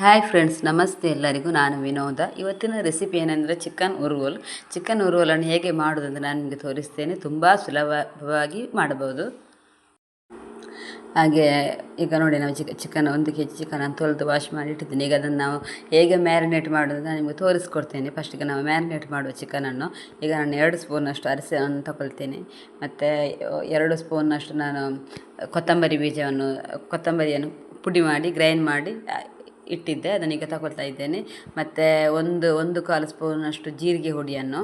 Hi friends ನಮಸ್ತೆ ಎಲ್ಲರಿಗೂ. ನಾನು ವಿನೋದ. ಇವತ್ತಿನ ರೆಸಿಪಿ ಏನಂದರೆ ಚಿಕನ್ ಉರುವಲ್ ಚಿಕನ್ ಉರುವಲನ್ನು ಹೇಗೆ ಮಾಡೋದಂತ ನಾನು ನಿಮಗೆ ತೋರಿಸ್ತೇನೆ. ತುಂಬ ಸುಲಭವಾಗಿ ಮಾಡಬಹುದು. ಹಾಗೆ ಈಗ ನೋಡಿ ನಾವು ಚಿಕ ಚಿಕನ್ ಒಂದು ಕೆ ಜಿ ಚಿಕನನ್ನು ತೊಳೆದು ವಾಶ್ ಮಾಡಿ ಇಟ್ಟಿದ್ದೀನಿ. ಈಗ ಅದನ್ನು ನಾವು ಹೇಗೆ ಮ್ಯಾರಿನೇಟ್ ಮಾಡೋದು ನಾನು ನಿಮಗೆ ತೋರಿಸ್ಕೊಡ್ತೇನೆ. ಫಸ್ಟಿಗೆ ನಾವು ಮ್ಯಾರಿನೇಟ್ ಮಾಡುವ ಚಿಕನನ್ನು ಈಗ ನಾನು ಎರಡು ಸ್ಪೂನಷ್ಟು ಅರಿಸೆಯನ್ನು ತಗೊಳ್ತೇನೆ. ಮತ್ತು ಎರಡು ಸ್ಪೂನಷ್ಟು ನಾನು ಕೊತ್ತಂಬರಿ ಬೀಜವನ್ನು, ಕೊತ್ತಂಬರಿಯನ್ನು ಪುಡಿ ಮಾಡಿ ಗ್ರೈಂಡ್ ಮಾಡಿ ಇಟ್ಟಿದ್ದೆ, ಅದನ್ನು ಈಗ ತಗೊಳ್ತಾ ಇದ್ದೇನೆ. ಮತ್ತು ಒಂದು ಒಂದು ಕಾಲು ಸ್ಪೂನಷ್ಟು ಜೀರಿಗೆ ಹುಡಿಯನ್ನು,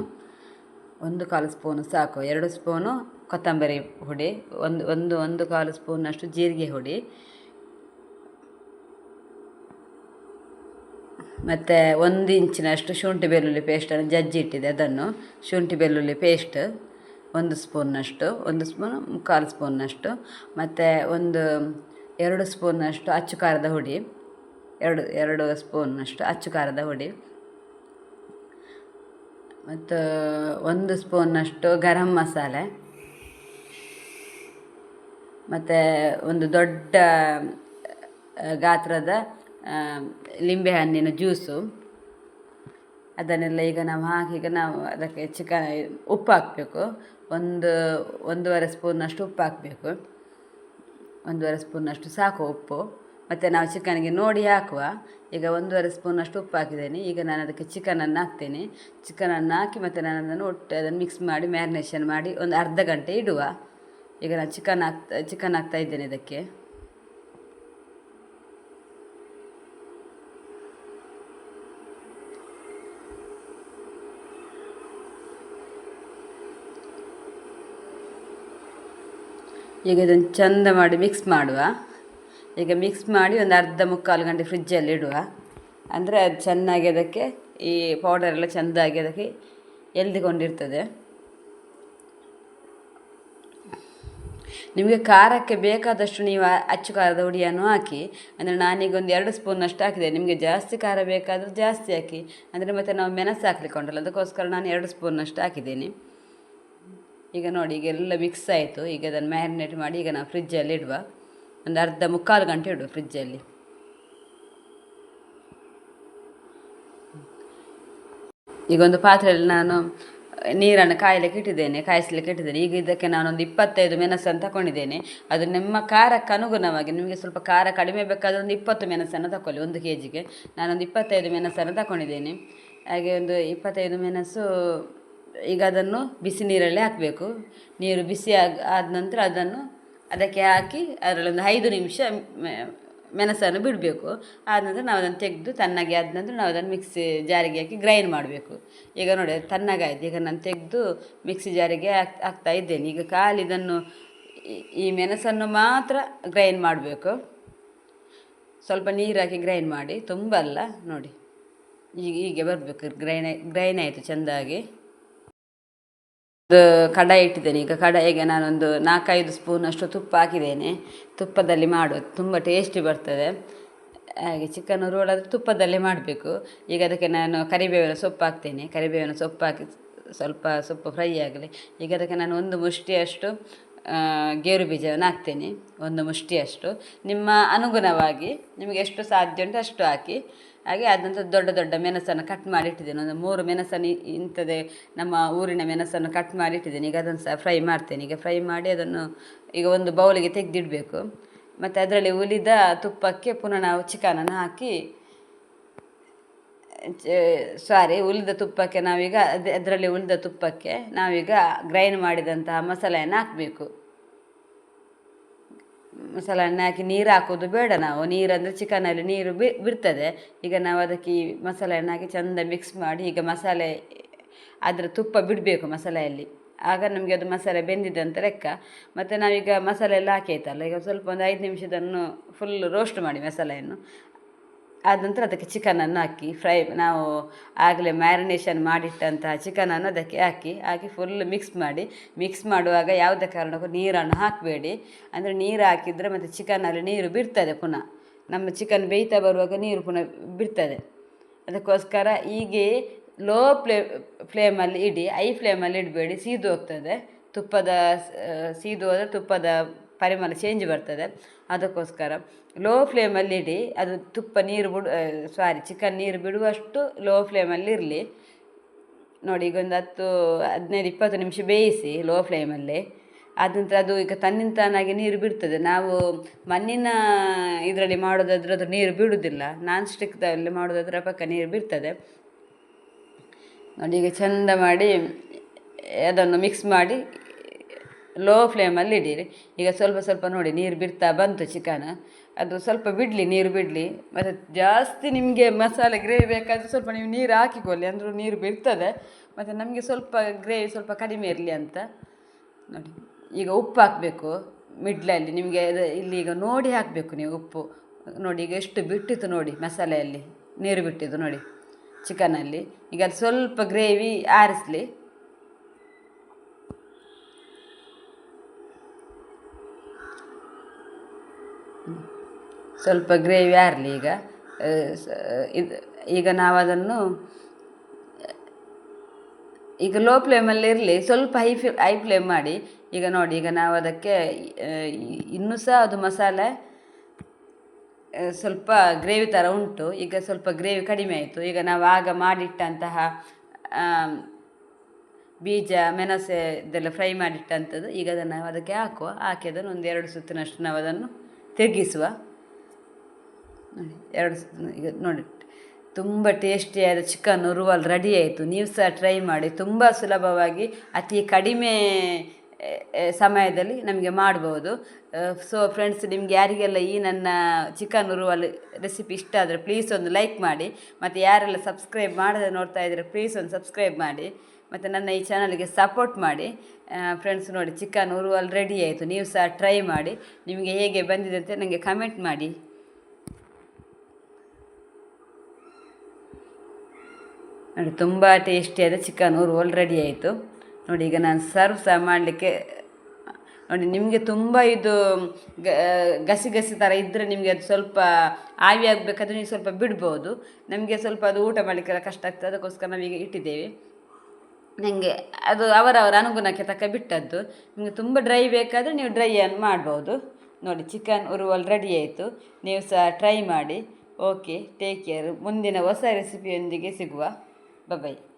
ಒಂದು ಕಾಲು ಸ್ಪೂನು ಸಾಕು, ಎರಡು ಸ್ಪೂನು ಕೊತ್ತಂಬರಿ ಹುಡಿ, ಒಂದು ಒಂದು ಒಂದು ಕಾಲು ಸ್ಪೂನಷ್ಟು ಜೀರಿಗೆ ಹುಡಿ. ಮತ್ತು ಒಂದು ಇಂಚಿನಷ್ಟು ಶುಂಠಿ ಬೆಳ್ಳುಳ್ಳಿ ಪೇಸ್ಟನ್ನು ಜಜ್ಜಿ ಇಟ್ಟಿದೆ ಅದನ್ನು. ಶುಂಠಿ ಬೆಳ್ಳುಳ್ಳಿ ಪೇಸ್ಟ್ ಒಂದು ಸ್ಪೂನ್ನಷ್ಟು ಒಂದು ಸ್ಪೂನ್ ಮುಕ್ಕಾಲು ಸ್ಪೂನ್ನಷ್ಟು ಮತ್ತು ಒಂದು, ಎರಡು ಸ್ಪೂನ್ನಷ್ಟು ಅಚ್ಚು ಖಾರದ ಹುಡಿ. ಎರಡು ಎರಡು ಸ್ಪೂನ್ನಷ್ಟು ಅಚ್ಚು ಖಾರದ ಹುಡಿ ಮತ್ತು ಒಂದು ಸ್ಪೂನ್ನಷ್ಟು ಗರಂ ಮಸಾಲೆ. ಮತ್ತು ಒಂದು ದೊಡ್ಡ ಗಾತ್ರದ ಲಿಂಬೆಹಣ್ಣಿನ ಜ್ಯೂಸು. ಅದನ್ನೆಲ್ಲ ಈಗ ನಾವು ಹಾಕಿ, ಈಗ ನಾವು ಅದಕ್ಕೆ ಚಿಕನ್, ಉಪ್ಪು ಹಾಕಬೇಕು. ಒಂದು, ಒಂದೂವರೆ ಸ್ಪೂನಷ್ಟು ಉಪ್ಪು ಹಾಕಬೇಕು. ಒಂದೂವರೆ ಸ್ಪೂನಷ್ಟು ಸಾಕು ಉಪ್ಪು. ಮತ್ತು ನಾವು ಚಿಕನ್ಗೆ ನೋಡಿ ಹಾಕುವ. ಈಗ ಒಂದೂವರೆ ಸ್ಪೂನಷ್ಟು ಉಪ್ಪು ಹಾಕಿದ್ದೇನೆ. ಈಗ ನಾನು ಅದಕ್ಕೆ ಚಿಕನನ್ನು ಹಾಕ್ತೇನೆ. ಚಿಕನನ್ನು ಹಾಕಿ ಮತ್ತು ನಾನು ಅದನ್ನು ಒಟ್ಟು ಅದನ್ನು ಮಿಕ್ಸ್ ಮಾಡಿ ಮ್ಯಾರಿನೇಷನ್ ಮಾಡಿ ಒಂದು ಅರ್ಧ ಗಂಟೆ ಇಡುವ. ಈಗ ನಾನು ಚಿಕನ್ ಹಾಕ್ತಾ ಚಿಕನ್ ಹಾಕ್ತಾ ಇದ್ದೇನೆ ಇದಕ್ಕೆ. ಈಗ ಇದನ್ನು ಚಂದ ಮಾಡಿ ಮಿಕ್ಸ್ ಮಾಡುವ. ಈಗ ಮಿಕ್ಸ್ ಮಾಡಿ ಒಂದು ಅರ್ಧ ಮುಕ್ಕಾಲು ಗಂಟೆ ಫ್ರಿಜ್ಜಲ್ಲಿ ಇಡುವ. ಅಂದರೆ ಅದು ಚೆನ್ನಾಗಿ ಅದಕ್ಕೆ ಈ ಪೌಡರ್ ಎಲ್ಲ ಚೆಂದಾಗಿ ಅದಕ್ಕೆ ಎಲ್ದಿಕೊಂಡಿರ್ತದೆ ನಿಮಗೆ ಖಾರಕ್ಕೆ ಬೇಕಾದಷ್ಟು ನೀವು ಅಚ್ಚು ಖಾರದ ಹುಡಿಯನ್ನು ಹಾಕಿ, ಅಂದರೆ ನಾನೀಗ ಒಂದು ಎರಡು ಸ್ಪೂನಷ್ಟು ಹಾಕಿದೆ. ನಿಮಗೆ ಜಾಸ್ತಿ ಖಾರ ಬೇಕಾದರೂ ಜಾಸ್ತಿ ಹಾಕಿ, ಅಂದರೆ ಮತ್ತು ನಾವು ಮೆಣಸು ಹಾಕ್ಲಿಕ್ಕೊಂಡಲ್ಲ, ಅದಕ್ಕೋಸ್ಕರ ನಾನು ಎರಡು ಸ್ಪೂನಷ್ಟು ಹಾಕಿದ್ದೀನಿ. ಈಗ ನೋಡಿ, ಈಗ ಎಲ್ಲ ಮಿಕ್ಸ್ ಆಯಿತು. ಈಗ ಅದನ್ನು ಮ್ಯಾರಿನೇಟ್ ಮಾಡಿ ಈಗ ನಾವು ಫ್ರಿಜ್ಜಲ್ಲಿ ಇಡುವ. ಒಂದು ಅರ್ಧ ಮುಕ್ಕಾಲು ಗಂಟೆ ಇಡು ಫ್ರಿಜ್ಜಲ್ಲಿ ಈಗ ಒಂದು ಪಾತ್ರೆಯಲ್ಲಿ ನಾನು ನೀರನ್ನು ಕಾಯಲಿಕ್ಕೆ ಇಟ್ಟಿದ್ದೇನೆ, ಕಾಯಿಸಲಿಕ್ಕೆ ಇಟ್ಟಿದ್ದೇನೆ. ಈಗ ಇದಕ್ಕೆ ನಾನೊಂದು ಇಪ್ಪತ್ತೈದು ಮೆಣಸನ್ನು ತಗೊಂಡಿದ್ದೇನೆ ಅದು ನಿಮ್ಮ ಖಾರಕ್ಕೆ ಅನುಗುಣವಾಗಿ ನಿಮಗೆ ಸ್ವಲ್ಪ ಖಾರ ಕಡಿಮೆ ಬೇಕಾದರೆ ಒಂದು ಇಪ್ಪತ್ತು ಮೆಣಸನ್ನು ತಗೊಳ್ಳಿ ಒಂದು ಕೆ ಜಿಗೆ ನಾನೊಂದು ಇಪ್ಪತ್ತೈದು ಮೆಣಸನ್ನು ತಗೊಂಡಿದ್ದೇನೆ ಹಾಗೆ ಒಂದು ಇಪ್ಪತ್ತೈದು ಮೆಣಸು ಈಗ ಅದನ್ನು ಬಿಸಿ ನೀರಲ್ಲೇ ಹಾಕಬೇಕು. ನೀರು ಬಿಸಿ ಆದ ನಂತರ ಅದನ್ನು ಅದಕ್ಕೆ ಹಾಕಿ ಅದರಲ್ಲೊಂದು ಐದು ನಿಮಿಷ ಮೆಣಸನ್ನು ಬಿಡಬೇಕು. ಆದ ನಂತರ ನಾವು ಅದನ್ನು ತೆಗೆದು ತಣ್ಣಗೆ ಆದ ನಂತರ ನಾವು ಅದನ್ನು ಮಿಕ್ಸಿ ಜಾರಿಗೆ ಹಾಕಿ ಗ್ರೈಂಡ್ ಮಾಡಬೇಕು. ಈಗ ನೋಡಿ, ತಣ್ಣಗಾಯ್ತು. ಈಗ ನಾನು ತೆಗೆದು ಮಿಕ್ಸಿ ಜಾರಿಗೆ ಹಾಕ್, ಹಾಕ್ತಾ ಇದ್ದೇನೆ. ಈಗ ಖಾಲಿ ಇದನ್ನು ಈ ಮೆಣಸನ್ನು ಮಾತ್ರ ಗ್ರೈಂಡ್ ಮಾಡಬೇಕು. ಸ್ವಲ್ಪ ನೀರು ಹಾಕಿ ಗ್ರೈಂಡ್ ಮಾಡಿ. ತುಂಬ ಅಲ್ಲ ನೋಡಿ. ಈಗ, ಹೀಗೆ ಬರಬೇಕು. ಗ್ರೈನ್ ಗ್ರೈನ್ ಆಯಿತು ಚೆಂದಾಗಿ. ಒಂದು ಕಡಾಯಿ ಇಟ್ಟಿದ್ದೇನೆ. ಈಗ ಕಡಾಯಿಗೆ ನಾನೊಂದು ನಾಲ್ಕೈದು ಸ್ಪೂನಷ್ಟು ತುಪ್ಪ ಹಾಕಿದ್ದೇನೆ. ತುಪ್ಪದಲ್ಲಿ ಮಾಡೋದು ತುಂಬ ಟೇಸ್ಟಿ ಬರ್ತದೆ. ಹಾಗೆ ಚಿಕನ್ ರೋಲ್ ಆದರೆ ತುಪ್ಪದಲ್ಲೇ ಮಾಡಬೇಕು. ಈಗ ಅದಕ್ಕೆ ನಾನು ಕರಿಬೇವಿನ ಸೊಪ್ಪು ಹಾಕ್ತೇನೆ. ಕರಿಬೇವಿನ ಸೊಪ್ಪು ಹಾಕಿ ಸ್ವಲ್ಪ ಸೊಪ್ಪು ಫ್ರೈ ಆಗಲಿ. ಈಗ ಅದಕ್ಕೆ ನಾನು ಒಂದು ಮುಷ್ಟಿಯಷ್ಟು ಗೇರು ಬೀಜವನ್ನು ಹಾಕ್ತೇನೆ. ಒಂದು ಮುಷ್ಟಿಯಷ್ಟು. ನಿಮ್ಮ ಅನುಗುಣವಾಗಿ ನಿಮಗೆ ಎಷ್ಟು ಸಾಧ್ಯ ಉಂಟು ಅಷ್ಟು ಹಾಕಿ. ಹಾಗೆ ಅದನ್ನು ದೊಡ್ಡ ದೊಡ್ಡ ಮೆಣಸನ್ನು ಕಟ್ ಮಾಡಿ ಇಟ್ಟಿದ್ದೇನೆ ಒಂದು ಮೂರು ಮೆಣಸನ್ನು ಇಂಥದ್ದೇ ನಮ್ಮ ಊರಿನ ಮೆಣಸನ್ನು ಕಟ್ ಮಾಡಿ ಇಟ್ಟಿದ್ದೇನೆ ಈಗ ಅದನ್ನು ಸಹ ಫ್ರೈ ಮಾಡ್ತೇನೆ. ಈಗ ಫ್ರೈ ಮಾಡಿ ಅದನ್ನು ಈಗ ಒಂದು ಬೌಲಿಗೆ ತೆಗೆದಿಡಬೇಕು. ಮತ್ತು ಅದರಲ್ಲಿ ಉಳಿದ ತುಪ್ಪಕ್ಕೆ ಪುನಃ ನಾವು ಚಿಕನನ್ನು ಹಾಕಿ ಸಾರಿ ಉಳಿದ ತುಪ್ಪಕ್ಕೆ ನಾವೀಗ ಅದು, ಅದರಲ್ಲಿ ಉಳಿದ ತುಪ್ಪಕ್ಕೆ ನಾವೀಗ ಗ್ರೈಂಡ್ ಮಾಡಿದಂತಹ ಮಸಾಲೆಯನ್ನು ಹಾಕಬೇಕು. ಮಸಾಲೆಯನ್ನು ಹಾಕಿ ನೀರು ಹಾಕೋದು ಬೇಡ ನಾವು. ನೀರಂದರೆ ಚಿಕನಲ್ಲಿ ನೀರು ಬಿಡ್ತದೆ. ಈಗ ನಾವು ಅದಕ್ಕೆ ಈ ಮಸಾಲೆಯನ್ನು ಹಾಕಿ ಚೆಂದ ಮಿಕ್ಸ್ ಮಾಡಿ ಈಗ ಮಸಾಲೆ, ಅದರ ತುಪ್ಪ ಬಿಡಬೇಕು ಮಸಾಲೆಯಲ್ಲಿ. ಆಗ ನಮಗೆ ಅದು ಮಸಾಲೆ ಬೆಂದಿದೆ ಅಂತ ಲೆಕ್ಕ. ಮತ್ತು ನಾವೀಗ ಮಸಾಲೆ ಎಲ್ಲ ಹಾಕಿ ಆಯ್ತಲ್ಲ, ಈಗ ಸ್ವಲ್ಪ ಒಂದು ಐದು ನಿಮಿಷದನ್ನು ಫುಲ್ ರೋಸ್ಟ್ ಮಾಡಿ ಮಸಾಲೆಯನ್ನು. ಆದ ನಂತರ ಅದಕ್ಕೆ ಚಿಕನನ್ನು ಹಾಕಿ, ಫ್ರೈ ನಾವು ಆಗಲೇ ಮ್ಯಾರಿನೇಷನ್ ಮಾಡಿಟ್ಟಂತಹ ಚಿಕನನ್ನು ಅದಕ್ಕೆ ಹಾಕಿ ಹಾಕಿ ಫುಲ್ ಮಿಕ್ಸ್ ಮಾಡಿ. ಮಿಕ್ಸ್ ಮಾಡುವಾಗ ಯಾವುದೇ ಕಾರಣಕ್ಕೂ ನೀರನ್ನು ಹಾಕಬೇಡಿ. ಅಂದರೆ ನೀರು ಹಾಕಿದರೆ ಮತ್ತು ಚಿಕನಲ್ಲಿ ನೀರು ಬಿಡ್ತದೆ ಪುನಃ. ನಮ್ಮ ಚಿಕನ್ ಬೇಯ್ತಾ ಬರುವಾಗ ನೀರು ಪುನಃ ಬಿಡ್ತದೆ. ಅದಕ್ಕೋಸ್ಕರ ಹೀಗೆ ಲೋ ಫ್ಲೇ ಫ್ಲೇಮಲ್ಲಿ ಇಡಿ. ಐ ಫ್ಲೇಮಲ್ಲಿ ಇಡಬೇಡಿ, ಸೀದು ಹೋಗ್ತದೆ. ತುಪ್ಪದ ಸೀದು ಹೋದರೆ ತುಪ್ಪದ ಪರಿಮಳ ಚೇಂಜ್ ಬರ್ತದೆ. ಅದಕ್ಕೋಸ್ಕರ ಲೋ ಫ್ಲೇಮಲ್ಲಿ ಇಡಿ, ಅದು ತುಪ್ಪ ನೀರು ಬಿಡು ಸಾರಿ ಚಿಕನ್ ನೀರು ಬಿಡುವಷ್ಟು ಲೋ ಫ್ಲೇಮಲ್ಲಿ ಇರಲಿ. ನೋಡಿ, ಈಗ ಒಂದು ಹತ್ತು, ಹದಿನೈದು, ಇಪ್ಪತ್ತು ನಿಮಿಷ ಬೇಯಿಸಿ ಲೋ ಫ್ಲೇಮಲ್ಲಿ ಆದ ನಂತರ ಅದು ಈಗ ತನ್ನಿಂತಾನಾಗಿ ನೀರು ಬಿಡ್ತದೆ. ನಾವು ಮಣ್ಣಿನ ಇದರಲ್ಲಿ ಮಾಡೋದಾದ್ರೆ ಅದು ನೀರು ಬಿಡುವುದಿಲ್ಲ. ನಾನ್ ಸ್ಟಿಕ್ದಲ್ಲಿ ಮಾಡೋದಾದ್ರೆ ಪಕ್ಕ ನೀರು ಬಿಡ್ತದೆ. ನೋಡಿ, ಈಗ ಚೆಂದ ಮಾಡಿ, ಅದನ್ನು ಮಿಕ್ಸ್ ಮಾಡಿ ಲೋ ಫ್ಲೇಮಲ್ಲಿ ಇಡಿರಿ ಈಗ ಸ್ವಲ್ಪ ಸ್ವಲ್ಪ ನೋಡಿ, ನೀರು ಬಿಡ್ತಾ ಬಂತು ಚಿಕನ್. ಅದು ಸ್ವಲ್ಪ ಬಿಡಲಿ, ನೀರು ಬಿಡಲಿ. ಮತ್ತು ಜಾಸ್ತಿ ನಿಮಗೆ ಮಸಾಲೆ ಗ್ರೇವಿ ಬೇಕಾದರೆ ಸ್ವಲ್ಪ ನೀವು ನೀರು ಹಾಕಿಕೊಳ್ಳಿ, ಅಂದರೂ ನೀರು ಬಿಡ್ತದೆ. ಮತ್ತು ನಮಗೆ ಸ್ವಲ್ಪ ಗ್ರೇವಿ ಸ್ವಲ್ಪ ಕಡಿಮೆ ಇರಲಿ ಅಂತ. ನೋಡಿ, ಈಗ ಉಪ್ಪು ಹಾಕಬೇಕು ಮಿಡ್ಲಲ್ಲಿ. ನಿಮಗೆ ಇಲ್ಲಿ ಈಗ ನೋಡಿ ಹಾಕಬೇಕು ನೀವು ಉಪ್ಪು. ನೋಡಿ, ಈಗ ಎಷ್ಟು ಬಿಟ್ಟಿತ್ತು ನೋಡಿ ಮಸಾಲೆಯಲ್ಲಿ, ನೀರು ಬಿಟ್ಟಿದ್ದು ನೋಡಿ, ಚಿಕನಲ್ಲಿ. ಈಗ ಅದು ಸ್ವಲ್ಪ ಗ್ರೇವಿ ಆರಿಸಲಿ. ಸ್ವಲ್ಪ ಗ್ರೇವಿ ಆರಲಿ ಈಗ. ಇದು, ಈಗ ನಾವು ಅದನ್ನು ಈಗ ಲೋ ಫ್ಲೇಮಲ್ಲಿ ಇರಲಿ, ಸ್ವಲ್ಪ ಹೈ ಫ್ಲೇ, ಹೈ ಫ್ಲೇಮ್ ಮಾಡಿ. ಈಗ ನೋಡಿ, ಈಗ ನಾವು ಅದಕ್ಕೆ ಇನ್ನೂ ಸಹ ಅದು ಮಸಾಲೆ ಸ್ವಲ್ಪ ಗ್ರೇವಿ ಥರ ಉಂಟು. ಈಗ ಸ್ವಲ್ಪ ಗ್ರೇವಿ ಕಡಿಮೆ ಆಯಿತು. ಈಗ ನಾವು ಆಗ ಮಾಡಿಟ್ಟಂತಹ ಬೀಜ, ಮೆಣಸೆ ಇದೆಲ್ಲ ಫ್ರೈ ಮಾಡಿಟ್ಟಂಥದ್ದು, ಈಗ ಅದನ್ನು ಅದಕ್ಕೆ ಹಾಕುವ. ಹಾಕಿ ಅದನ್ನು ಒಂದು ಎರಡು ಸುತ್ತಿನಷ್ಟು ನಾವು ಅದನ್ನು ತಿರುಗಿಸುವ ನೋಡಿ, ಎರಡು ಈಗ ನೋಡಿ, ತುಂಬ ಟೇಸ್ಟಿಯಾದ ಚಿಕನ್ ರುವಲ್ ರೆಡಿ ಆಯಿತು. ನೀವು ಸಹ ಟ್ರೈ ಮಾಡಿ. ತುಂಬ ಸುಲಭವಾಗಿ ಅತಿ ಕಡಿಮೆ ಸಮಯದಲ್ಲಿ ನಮಗೆ ಮಾಡ್ಬೋದು. ಸೊ ಫ್ರೆಂಡ್ಸ್ ನಿಮ್ಗೆ ಯಾರಿಗೆಲ್ಲ ಈ ನನ್ನ ಚಿಕನ್ ಉರುವಲ್ ರೆಸಿಪಿ ಇಷ್ಟ ಆದರೆ ಪ್ಲೀಸ್ ಒಂದು ಲೈಕ್ ಮಾಡಿ. ಮತ್ತು ಯಾರೆಲ್ಲ ಸಬ್ಸ್ಕ್ರೈಬ್ ಮಾಡದೆ ನೋಡ್ತಾ ಇದ್ದರೆ ಪ್ಲೀಸ್ ಒಂದು ಸಬ್ಸ್ಕ್ರೈಬ್ ಮಾಡಿ. ಮತ್ತು ನನ್ನ ಈ ಚಾನಲ್ಗೆ ಸಪೋರ್ಟ್ ಮಾಡಿ. ಫ್ರೆಂಡ್ಸ್ ನೋಡಿ ಚಿಕನ್ ಉರುವಲ್ ರೆಡಿ ಆಯಿತು. ನೀವು ಸಹ ಟ್ರೈ ಮಾಡಿ. ನಿಮಗೆ ಹೇಗೆ ಬಂದಿದೆ ಅಂತ ನನಗೆ ಕಮೆಂಟ್ ಮಾಡಿ. ನೋಡಿ, ತುಂಬ ಟೇಸ್ಟಿಯಾದ ಚಿಕನ್ ರೋಲ್ ರೆಡಿ ಆಯಿತು. ನೋಡಿ, ಈಗ ನಾನು ಸರ್ವ್ ಸಹ ಮಾಡಲಿಕ್ಕೆ, ನೋಡಿ, ನಿಮಗೆ ತುಂಬ ಇದು ಗಸಿ ಗಸಿ ಥರ ಇದ್ದರೆ ನಿಮಗೆ ಅದು ಸ್ವಲ್ಪ ಆವಿ ಆಗಬೇಕಾದ್ರೆ ನೀವು ಸ್ವಲ್ಪ ಬಿಡ್ಬೋದು. ನಮಗೆ ಸ್ವಲ್ಪ ಅದು ಊಟ ಮಾಡಲಿಕ್ಕೆಲ್ಲ ಕಷ್ಟ ಆಗ್ತದೆ, ಅದಕ್ಕೋಸ್ಕರ ನಾವೀಗ ಇಟ್ಟಿದ್ದೇವೆ. ನನಗೆ ಅದು ಅವರವರ ಅನುಗುಣಕ್ಕೆ ತಕ್ಕ ಬಿಟ್ಟದ್ದು. ನಿಮಗೆ ತುಂಬ ಡ್ರೈ ಬೇಕಾದರೆ ನೀವು ಡ್ರೈಯನ್ನು ಮಾಡ್ಬೋದು. ನೋಡಿ ಚಿಕನ್ ಉರುವಲ್ ರೆಡಿ ಆಯಿತು. ನೀವು ಸಹ ಟ್ರೈ ಮಾಡಿ. ಓಕೆ ಟೇಕ್ ಕೇರ್ ಮುಂದಿನ ಹೊಸ ರೆಸಿಪಿಯೊಂದಿಗೆ ಸಿಗುವ. Bye-bye.